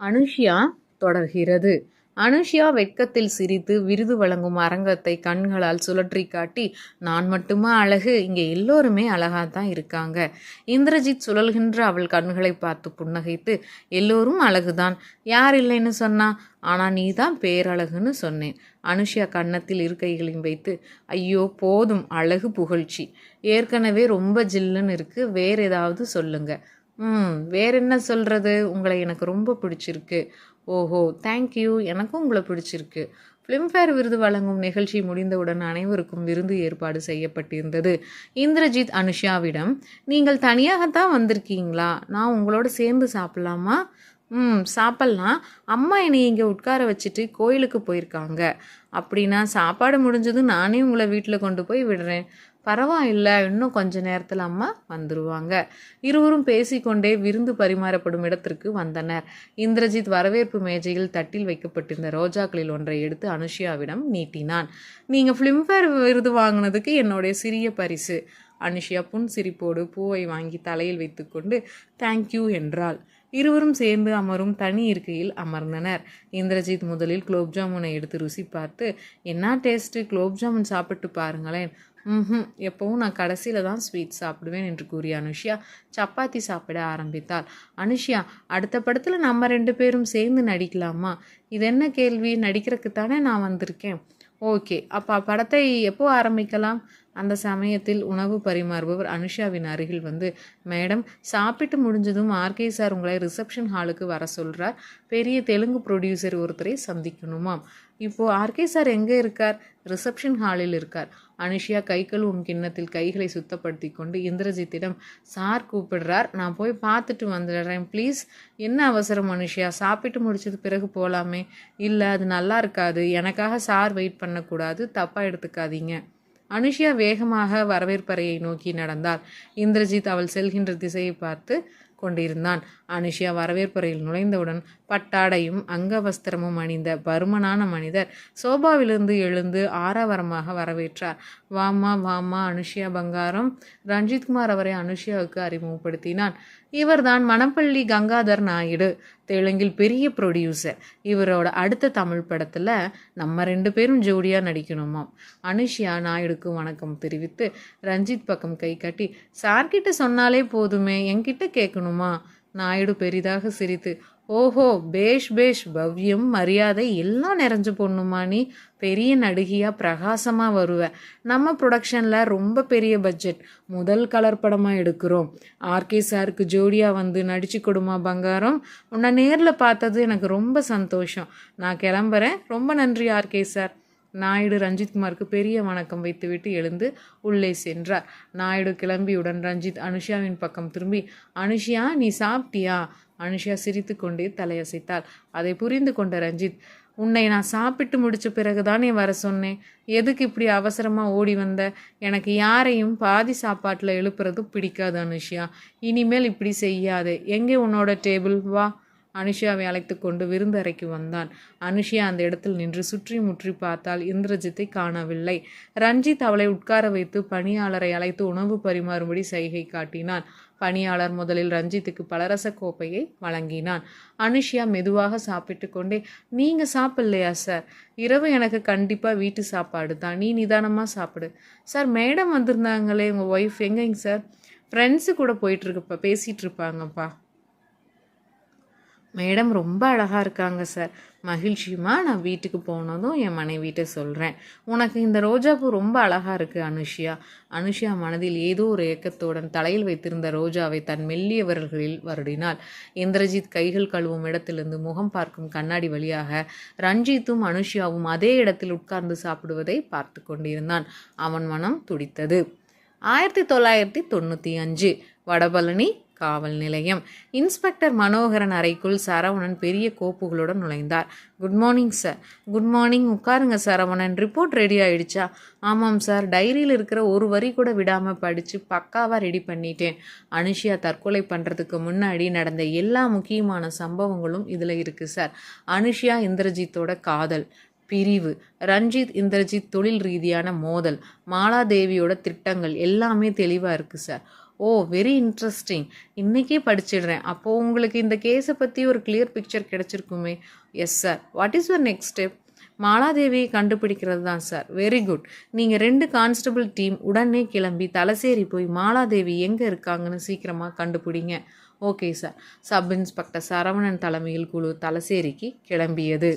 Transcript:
அனுஷ்யா தொடர்கிறது. அனுஷ்யா வெட்கத்தில் சிரித்து விருது வழங்கும் அரங்கத்தை கண்களால் சுழற்றி காட்டி நான் மட்டுமா அழகு? இங்கே எல்லோருமே அழகாக தான் இருக்காங்க. இந்திரஜித் சுழல்கின்ற அவள் கண்களை பார்த்து புன்னகைத்து எல்லோரும் அழகுதான். யார் இல்லைன்னு சொன்னா? ஆனால் நீ தான் பேரழகுன்னு சொன்னேன். அனுஷ்யா கன்னத்தில் இருக்கைகளையும் வைத்து ஐயோ போதும். அழகு புகழ்ச்சி. ஏற்கனவே ரொம்ப ஜில்லுன்னு இருக்கு. வேற ஏதாவது சொல்லுங்கள் ம் வேற என்ன சொல்கிறது உங்களை எனக்கு ரொம்ப பிடிச்சிருக்கு. ஓஹோ தேங்க்யூ எனக்கும் உங்களை பிடிச்சிருக்கு. ஃபிலிம்ஃபேர் விருது வழங்கும் நிகழ்ச்சி முடிந்தவுடன் அனைவருக்கும் விருந்து ஏற்பாடு செய்யப்பட்டிருந்தது. இந்திரஜித் அனுஷாவிடம் நீங்கள் தனியாகத்தான் வந்திருக்கீங்களா? நான் உங்களோட சேர்ந்து சாப்பிட்லாமா? ம் சாப்பிட்லாம். அம்மா என்னை இங்கே உட்கார வச்சுட்டு கோயிலுக்கு போயிருக்காங்க. அப்படின்னா சாப்பாடு முடிஞ்சதும் நானே உங்களை வீட்டில் கொண்டு போய் விடுறேன். பரவாயில்ல இன்னும் கொஞ்ச நேரத்தில் அம்மா வந்துருவாங்க. இருவரும் பேசிக்கொண்டே விருந்து பரிமாறப்படும் இடத்திற்கு வந்தனர். இந்திரஜித் வரவேற்பு மேஜையில் தட்டில் வைக்கப்பட்டிருந்த ரோஜாக்களில் ஒன்றை எடுத்து அனுஷியாவிடம் நீட்டினான். நீங்கள் ஃபிலிம்ஃபேர் விருது வாங்கினதுக்கு என்னுடைய சிறிய பரிசு. அனுஷியா புன் சிரிப்போடு பூவை வாங்கி தலையில் வைத்துக்கொண்டு தேங்க்யூ என்றாள். இருவரும் சேர்ந்து அமரும் தனி இருக்கையில் அமர்ந்தனர். இந்திரஜித் முதலில் குலோப் ஜாமுனை எடுத்து ருசி பார்த்து என்ன டேஸ்ட்டு குலோப் ஜாமுன் சாப்பிட்டு பாருங்களேன். ம் எப்பவும் நான் கடைசியில் தான் ஸ்வீட் சாப்பிடுவேன் என்று கூறிய அனுஷியா சப்பாத்தி சாப்பிட ஆரம்பித்தாள். அனுஷ்யா அடுத்த படத்தில் நம்ம ரெண்டு பேரும் சேர்ந்து நடிக்கலாமா? இது என்ன கேள்வி? நடிக்கிறதுக்கு தானே நான் வந்திருக்கேன். ஓகே அப்போ படத்தை எப்போ ஆரம்பிக்கலாம்? அந்த சமயத்தில் உணவு பரிமாறுபவர் அனுஷாவின் அருகில் வந்து மேடம் சாப்பிட்டு முடிஞ்சதும் ஆர்கே சார் உங்களை ரிசப்ஷன் ஹாலுக்கு வர சொல்கிறார் பெரிய தெலுங்கு ப்ரொடியூசர் ஒருத்தரை சந்திக்கணுமாம். இப்போது ஆர்கே சார் எங்கே இருக்கார்? ரிசப்ஷன் ஹாலில் இருக்கார். அனுஷியா கை கழுவும் கிண்ணத்தில் கைகளை சுத்தப்படுத்தி கொண்டு இந்திரஜித்திடம் சார் கூப்பிடுறார். நான் போய் பார்த்துட்டு வந்துடுறேன். ப்ளீஸ் என்ன அவசரம் அனுஷியா சாப்பிட்டு முடிச்சது பிறகு போகலாமே இல்லை அது நல்லா இருக்காது. எனக்காக சார் வெயிட் பண்ணக்கூடாது. தப்பாக எடுத்துக்காதீங்க. அனுஷியா வேகமாக வரவேற்பறையை நோக்கி நடந்தார் இந்திரஜித் அவள் செல்கின்ற திசையை பார்த்து கொண்டிருந்தான். அனுஷியா வரவேற்பறையில் நுழைந்தவுடன் பட்டாடையும் அங்கவஸ்திரமும் அணிந்த பருமனான மனிதர் சோபாவிலிருந்து எழுந்து ஆரவாரமாக வரவேற்றார். வாமா வாமா அனுஷியா பங்காரம். ரஞ்சித்குமார் அவரை அனுஷியாவுக்கு அறிமுகப்படுத்தினான். இவர்தான் மணப்பள்ளி கங்காதர் நாயுடு தெலுங்கில் பெரிய ப்ரொடியூசர் இவரோட அடுத்த தமிழ் படத்தில் நம்ம ரெண்டு பேரும் ஜோடியாக நடிக்கணுமாம். அனுஷியா நாயுடுக்கு வணக்கம் தெரிவித்து ரஞ்சித் பக்கம் கை கட்டி சார்கிட்ட சொன்னாலே போதுமே என்கிட்ட கேட்கணும். நாயுடு பெரிதாக சிரித்து ஓஹோ பேஷ் பேஷ் பவ்யம் மரியாதை எல்லாம் நிறைஞ்சு பொண்ணுமா நீ? பெரிய நடிகையாக பிரகாசமாக வருவ. நம்ம ப்ரொடக்ஷனில் ரொம்ப பெரிய பட்ஜெட் முதல் கலர் படமாக எடுக்கிறோம். ஆர்கே சாருக்கு ஜோடியாக வந்து நடிச்சு கொடுமா பங்காரம். உன்னை நேரில் பார்த்தது எனக்கு ரொம்ப சந்தோஷம். நான் கிளம்புறேன். ரொம்ப நன்றி ஆர்கே சார். நாயுடு ரஞ்சித்குமாருக்கு பெரிய வணக்கம் வைத்துவிட்டு எழுந்து உள்ளே சென்றார். நாயுடு கிளம்பியுடன் ரஞ்சித் அனுஷியாவின் பக்கம் திரும்பி அனுஷியா நீ சாப்பிட்டியா? அனுஷியா சிரித்து கொண்டே தலையசைத்தாள். அதை புரிந்து கொண்ட ரஞ்சித் உன்னை நான் சாப்பிட்டு முடித்த பிறகுதானே வர சொன்னேன். எதுக்கு இப்படி அவசரமாக ஓடி வந்த? எனக்கு யாரையும் பாதி சாப்பாட்டில் எழுப்புறது பிடிக்காது அனுஷியா. இனிமேல் இப்படி செய்யாதே. எங்கே உன்னோட டேபிள்? வா. அனுஷியாவை அழைத்து கொண்டு விருந்தறைக்கு வந்தான். அனுஷியா அந்த இடத்தில் நின்று சுற்றி முற்றி பார்த்தால் இந்திரஜித்தை காணவில்லை. ரஞ்சித் அவளை உட்கார வைத்து பணியாளரை அழைத்து உணவு பரிமாறும்படி சைகை காட்டினான். பணியாளர் முதலில் ரஞ்சித்துக்கு பலரச கோப்பையை வழங்கினான். அனுஷியா மெதுவாக சாப்பிட்டு கொண்டே நீங்கள் சாப்பிட்லையா சார்? இரவு எனக்கு கண்டிப்பாக வீட்டு சாப்பாடு தான். நீ நிதானமாக சாப்பிடு. சார் மேடம் வந்திருந்தாங்களே உங்கள் ஒய்ஃப் எங்கேங்க சார்? ஃப்ரெண்ட்ஸு கூட போயிட்டுருக்குப்பா பேசிகிட்டு இருப்பாங்கப்பா. மேடம் ரொம்ப அழகாக இருக்காங்க சார். மகிழ்ச்சியுமா? நான் வீட்டுக்கு போனதும் என் மனைவிட்ட சொல்கிறேன் உனக்கு இந்த ரோஜாப்பூ ரொம்ப அழகாக இருக்குது அனுஷியா. அனுஷியா மனதில் ஏதோ ஒரு ஏக்கத்துடன் தலையில் வைத்திருந்த ரோஜாவை தன் மெல்லிய விரல்களில் வருடினாள். இந்திரஜித் கைகள் கழுவும் இடத்திலிருந்து முகம் பார்க்கும் கண்ணாடி வழியாக ரஞ்சித்தும் அனுஷியாவும் அதே இடத்தில் உட்கார்ந்து சாப்பிடுவதை பார்த்து கொண்டிருந்தான். அவன் மனம் துடித்தது. ஆயிரத்தி தொள்ளாயிரத்தி தொண்ணூற்றி அஞ்சு. வடபழனி காவல் நிலையம். இன்ஸ்பெக்டர் மனோகரன் அறைக்குள் சரவணன் பெரிய கோப்புகளுடன் நுழைந்தார். Good morning sir. Good morning. உட்காருங்க சரவணன். ரிப்போர்ட் ரெடி ஆயிடுச்சா? ஆமாம் சார். டைரியில் இருக்கிற ஒரு வரி கூட விடாமல் படித்து பக்காவாக ரெடி பண்ணிட்டேன். அனுஷியா தற்கொலை பண்ணுறதுக்கு முன்னாடி நடந்த எல்லா முக்கியமான சம்பவங்களும் இதில் இருக்குது சார். அனுஷியா இந்திரஜித்தோட காதல் பிரிவு ரஞ்சித் இந்திரஜித் தொழில் ரீதியான மோதல் மாலாதேவியோட திட்டங்கள் எல்லாமே தெளிவாக இருக்குது சார். ஓ வெரி இன்ட்ரெஸ்டிங் இன்றைக்கே படிச்சிடுறேன். அப்போது உங்களுக்கு இந்த கேஸை பற்றி ஒரு clear picture கிடச்சிருக்குமே. Yes sir what is your next step மாலாதேவியை கண்டுபிடிக்கிறது தான் சார் வெரி குட் நீங்கள் ரெண்டு கான்ஸ்டபிள் டீம் உடனே கிளம்பி தலசேரி போய் மாலாதேவி எங்கே இருக்காங்கன்னு சீக்கிரமாக கண்டுபிடிங்க. Okay sir sub inspector Saravanan தலைமையில் குழு தலசேரிக்கு கிளம்பியது.